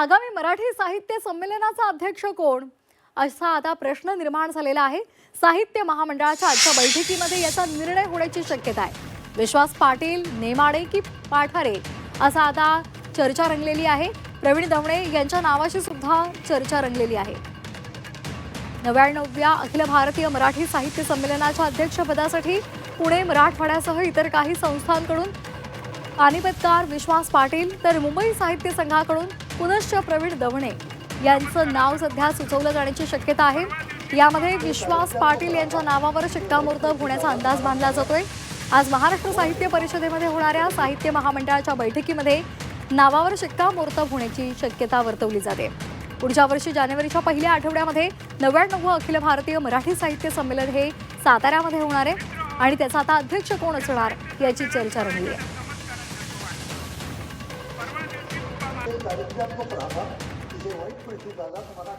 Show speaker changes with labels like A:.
A: आगामी मराठी साहित्य संमेलनाचा अध्यक्ष कोण? असा आता प्रश्न निर्माण झालेला आहे. साहित्य महामंडळाच्या आजच्या बैठकीमध्ये याचा निर्णय होण्याची शक्यता आहे. विश्वास पाटील नेमाडे की पाठारे? असा आता चर्चा रंगलेली आहे. प्रवीण दवणे यांच्या नावाची सुद्धा चर्चा रंगलेली आहे. नव्याण्णवव्या अखिल भारतीय मराठी साहित्य संमेलनाच्या अध्यक्षपदासाठी पुणे मराठवाड्यासह इतर काही संस्थांकडून पानिपतकार विश्वास पाटील तर मुंबई साहित्य संघाकडून पुनश्च प्रवीण दवणे यांचं नाव सध्या सुचवलं जाण्याची शक्यता आहे. यामध्ये विश्वास पाटील यांच्या नावावर शिक्कामोर्तब होण्याचा अंदाज बांधला जातोय. आज महाराष्ट्र साहित्य परिषदेमध्ये होणाऱ्या साहित्य महामंडळाच्या बैठकीमध्ये नावावर शिक्कामोर्तब होण्याची शक्यता वर्तवली जाते. पुढच्या वर्षी जानेवारीच्या पहिल्या आठवड्यामध्ये नव्याण्णव अखिल भारतीय मराठी साहित्य संमेलन हे साताऱ्यामध्ये होणार आहे आणि त्याचा आता अध्यक्ष कोण असणार याची चर्चा रंगली आहे.
B: ते दारिद्र्यात्मक राहतात तिथे वाईट परिस्थिती जागा तुम्हाला